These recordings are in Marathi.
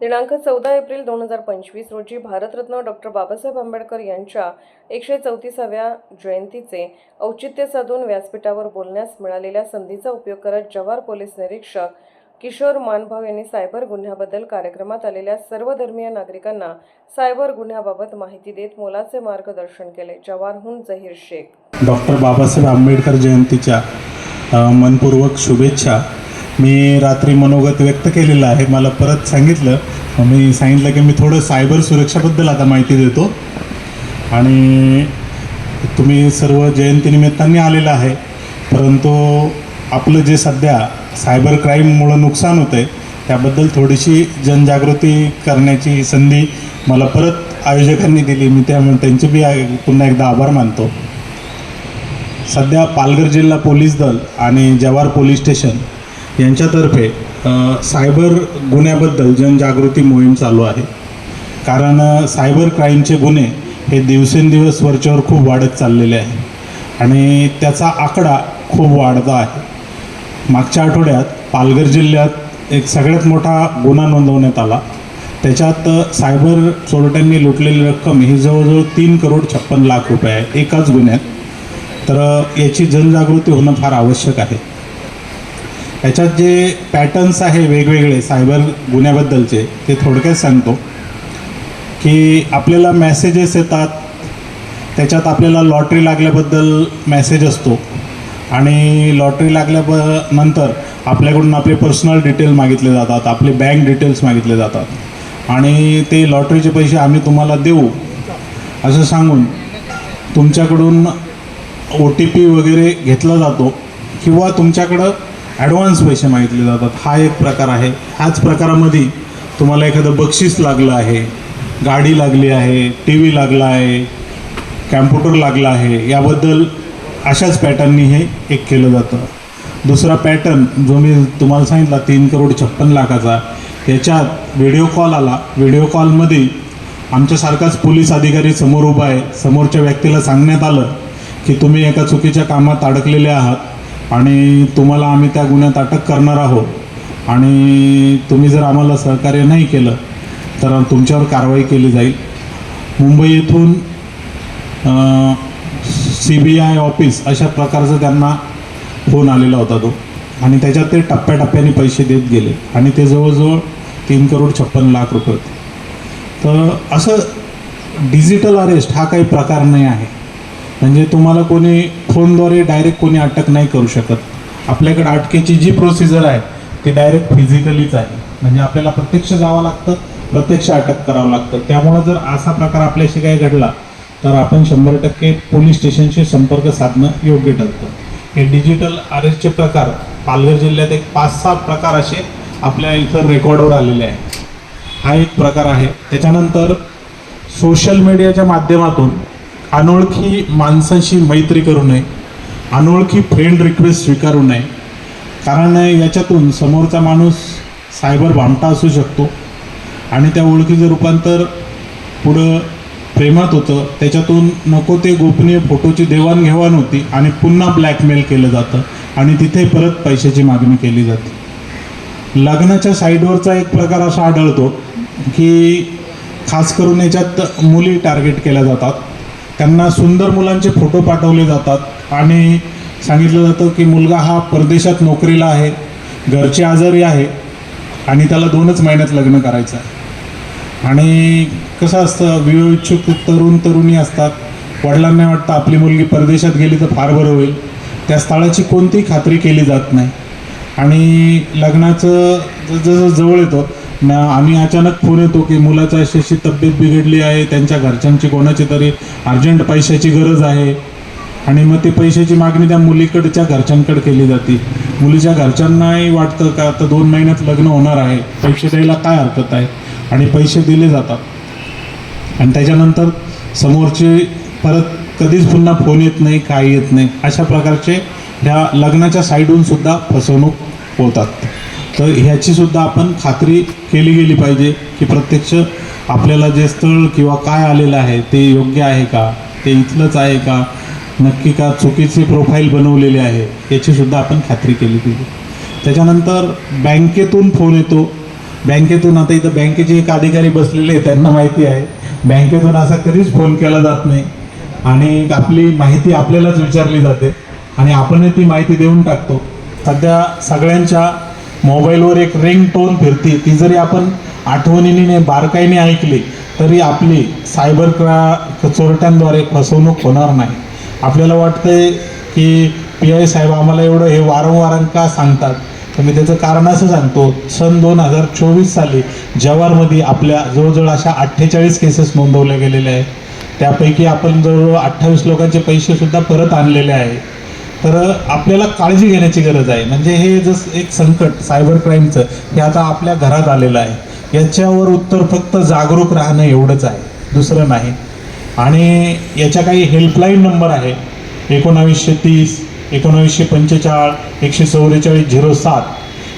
दिनांक चौदा एप्रिल दोन हजार पंचवीस रोजी भारतरत्न डॉक्टर बाबासाहेब आंबेडकर यांच्या एकशे चौतीसाव्या जयंतीचे औचित्य साधून व्यासपीठावर बोलण्यास मिळालेल्या संधीचा उपयोग करत जव्हार पोलीस निरीक्षक किशोर मानभाव यांनी सायबर गुन्ह्याबद्दल कार्यक्रमात आलेल्या सर्वधर्मीय नागरिकांना सायबर गुन्ह्याबाबत माहिती देत मोलाचे मार्गदर्शन केले. जव्हारहून जहीर शेख. डॉक्टर बाबासाहेब आंबेडकर जयंतीच्या मनपूर्वक शुभेच्छा. मी रात्री मनोगत व्यक्त केलेलं आहे. मला परत सांगितलं. मी सांगितलं की मी थोडं सायबर सुरक्षाबद्दल आता माहिती देतो. आणि तुम्ही सर्व जयंतीनिमित्ताने आलेलं आहे. परंतु आपलं जे सध्या सायबर क्राईममुळं नुकसान होतं आहे त्याबद्दल थोडीशी जनजागृती करण्याची संधी मला परत आयोजकांनी दिली. मी त्यामुळे त्यांचे बी पुन्हा एकदा आभार मानतो. सध्या पालघर जिल्हा पोलीस दल आणि जव्हार पोलीस स्टेशन यांच्यातर्फे सायबर गुन्ह्याबद्दल जनजागृती मोहीम चालू आहे. कारण सायबर क्राईमचे गुन्हे हे दिवसेंदिवस वरच्यावर खूप वाढत चाललेले आहे. आणि त्याचा आकडा खूप वाढता आहे. मागच्या आठवड्यात पालघर जिल्ह्यात एक सगळ्यात मोठा गुन्हा नोंदवण्यात आला. त्याच्यात सायबर चोरट्यांनी लुटलेली रक्कम ही जवळजवळ तीन करोड छप्पन लाख रुपये आहे एकाच गुन्ह्यात. तर याची जनजागृती होणं फार आवश्यक आहे. याच्यात जे पॅटर्न्स आहे वेगवेगळे सायबर गुन्ह्याबद्दलचे ते थोडक्यात सांगतो. की आपल्याला मेसेजेस येतात त्याच्यात आपल्याला लॉटरी लागल्याबद्दल मेसेज असतो. आणि लॉटरी लागल्या नंतर आपल्याकडून आपले पर्सनल डिटेल मागितले जातात आपले बँक डिटेल्स मागितले जातात. आणि ते लॉटरीचे पैसे आम्ही तुम्हाला देऊ. असं सांगून तुमच्याकडून ओ टी पी वगैरे घेतला जातो. किंवा तुमच्याकडं ॲडव्हान्स पैसे मागितले जातात. हा एक प्रकार आहे. ह्याच प्रकारामध्ये तुम्हाला एखादं बक्षीस लागलं आहे गाडी लागली आहे टी व्ही लागला आहे कॅम्प्युटर लागला आहे याबद्दल अशाच पॅटर्ननी हे एक केलं जातं. दुसरा पॅटर्न जो मी तुम्हाला सांगितला तीन करोड छप्पन लाखाचा याच्यात व्हिडिओ कॉल आला. व्हिडिओ कॉलमध्ये आमच्यासारखाच पोलीस अधिकारी समोर उभा आहे. समोरच्या व्यक्तीला सांगण्यात आलं की तुम्ही एका चुकीच्या कामात अडकलेले आहात. आणि तुम्हाला आम्ही त्या गुन्ह्यात अटक करणार आहोत. आणि तुम्ही जर आम्हाला सहकार्य नाही केलं तर तुमच्यावर कारवाई केली जाईल. मुंबई येथून सी बी आय ऑफिस अशा प्रकारचा त्यांना फोन आलेला होता तो. आणि त्याच्यात ते टप्प्याटप्प्याने पैसे देत गेले. आणि ते जवळजवळ तीन करोड छप्पन लाख रुपये होते. तर असं डिजिटल अरेस्ट हा काही प्रकार नाही आहे. म्हणजे तुम्हाला कोणी फोनद्वारे डायरेक्ट कोणी अटक नाही करू शकत. आपल्याकडे अटकेची जी प्रोसिजर आहे ती डायरेक्ट फिजिकलीच आहे. म्हणजे आपल्याला प्रत्यक्ष जावं लागतं प्रत्यक्ष अटक करावं लागतं. त्यामुळं जर असा प्रकार आपल्याशी काही घडला तर आपण शंभर टक्के पोलीस स्टेशनशी संपर्क साधणं योग्य ठरतं. हे डिजिटल अरेस्टचे प्रकार पालघर जिल्ह्यात एक पाच सहा प्रकार असे आपल्या इथं रेकॉर्डवर आलेले आहे हा एक प्रकार आहे. त्याच्यानंतर सोशल मीडियाच्या माध्यमातून अनोळखी माणसांशी मैत्री करू नये अनोळखी फ्रेंड रिक्वेस्ट स्वीकारू नये. कारण याच्यातून समोरचा माणूस सायबर भामटा असू शकतो आणि त्या ओळखीचं रूपांतर पुढं प्रेमात होतं. त्याच्यातून नको ते गोपनीय फोटोची देवाणघेवाण होती आणि पुन्हा ब्लॅकमेल केलं जातं आणि तिथे परत पैशाची मागणी केली जाते. लग्नाच्या साईडवरचा एक प्रकार असा आढळतो की खास करून याच्यात मुली टार्गेट केल्या जातात. त्यांना सुंदर मुलांचे फोटो पाठवले जातात. आणि सांगितलं जातं की मुलगा हा परदेशात नोकरीला आहे घरचे आजारी आहे आणि त्याला दोनच महिन्यात लग्न करायचं आहे. आणि कसं असतं विवाहिच्छुक तरुण तरुणी असतात. वडिलांना वाटतं आपली मुलगी परदेशात गेली तर फार बरं होईल. त्या स्थळाची कोणतीही खात्री केली जात नाही. आणि लग्नाचं ज- जसं जवळ येतो ना आम्ही अचानक फोन येतो की मुलाचा अशी अशी तब्येत बिघडली आहे त्यांच्या घरच्यांची कोणाची तरी अर्जंट पैशाची गरज आहे. आणि मग ते पैशाची मागणी त्या मुलीकडच्या घरच्यांकडे केली जाते. मुलीच्या घरच्यांनाही वाटतं का आता दोन महिन्यात लग्न होणार आहे. पैसे द्यायला काय हरकत आहे? आणि पैसे दिले जातात. आणि त्याच्यानंतर समोरचे परत कधीच पुन्हा फोन येत नाही काय येत नाही. अशा प्रकारचे ह्या लग्नाच्या साईडहून सुद्धा फसवणूक होतात. तर ह्याची सुद्धा आपण खात्री केली गेली पाहिजे की प्रत्यक्ष आपल्याला जे स्थळ किंवा काय आलेलं आहे ते योग्य आहे का? ते इथलंच आहे का? नक्की का चुकीचे प्रोफाईल बनवलेले आहे? याची सुद्धा आपण खात्री केली पाहिजे. त्याच्यानंतर बँकेतून फोन येतो. बँकेतून आता इथं बँकेचे एक अधिकारी बसलेले आहेत त्यांना माहिती आहे. बँकेतून असा कधीच फोन केला जात नाही. आणि आपली माहिती आपल्यालाच विचारली जाते. आणि आपणही ती माहिती देऊन टाकतो. सध्या सगळ्यांच्या मोबाईलवर एक रिंग टोन फिरते. ती जरी आपण आठवणीने बारकाईने ऐकली तरी आपली सायबर क्रा चोरट्यांद्वारे फसवणूक होणार नाही. आपल्याला वाटतंय की पी आय साहेब आम्हाला एवढं हे वारंवार का सांगतात? तर मी त्याचं कारण असं सांगतो सन दोन हजार चोवीस साली जवारमध्ये आपल्या जवळजवळ अशा अठ्ठेचाळीस केसेस नोंदवल्या गेलेल्या आहेत. त्यापैकी आपण जवळजवळ अठ्ठावीस लोकांचे पैसेसुद्धा परत आणलेले आहे. तर आपल्याला काळजी घेण्याची गरज आहे. म्हणजे हे जसं एक संकट सायबर क्राईमचं हे आता आपल्या घरात आलेलं आहे. याच्यावर उत्तर फक्त जागरूक राहणं एवढंच आहे. दुसरं नाही. आणि याच्या काही हेल्पलाईन नंबर आहे एकोणावीसशे तीस एकोणावीसशे पंचेचाळ एकशे चौवेचाळीस झिरो सात.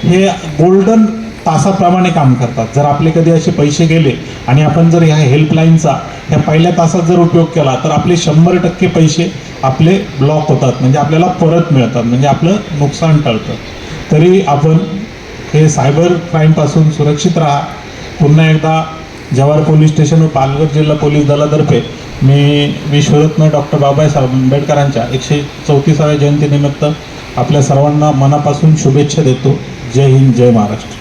हे गोल्डन तासाप्रमाणे काम करतात. जर आपले कधी असे पैसे गेले आणि आपण जर ह्या हेल्पलाईनचा ह्या पहिल्या तासात जर उपयोग केला तर आपले शंभर टक्के पैसे आपले ब्लॉक होतात म्हणजे आपल्याला परत मिळतात म्हणजे आपलं नुकसान टळतं. तरी आपण हे सायबर क्राईमपासून सुरक्षित राहा. पुन्हा एकदा जव्हार पोलीस स्टेशन व पालघर जिल्हा पोलीस दलातर्फे मी विश्वरत्न डॉक्टर बाबासाहेब आंबेडकरांच्या एकशे चौतीसाव्या जयंतीनिमित्त आपल्या सर्वांना मनापासून शुभेच्छा देतो. जय हिंद जय महाराष्ट्र.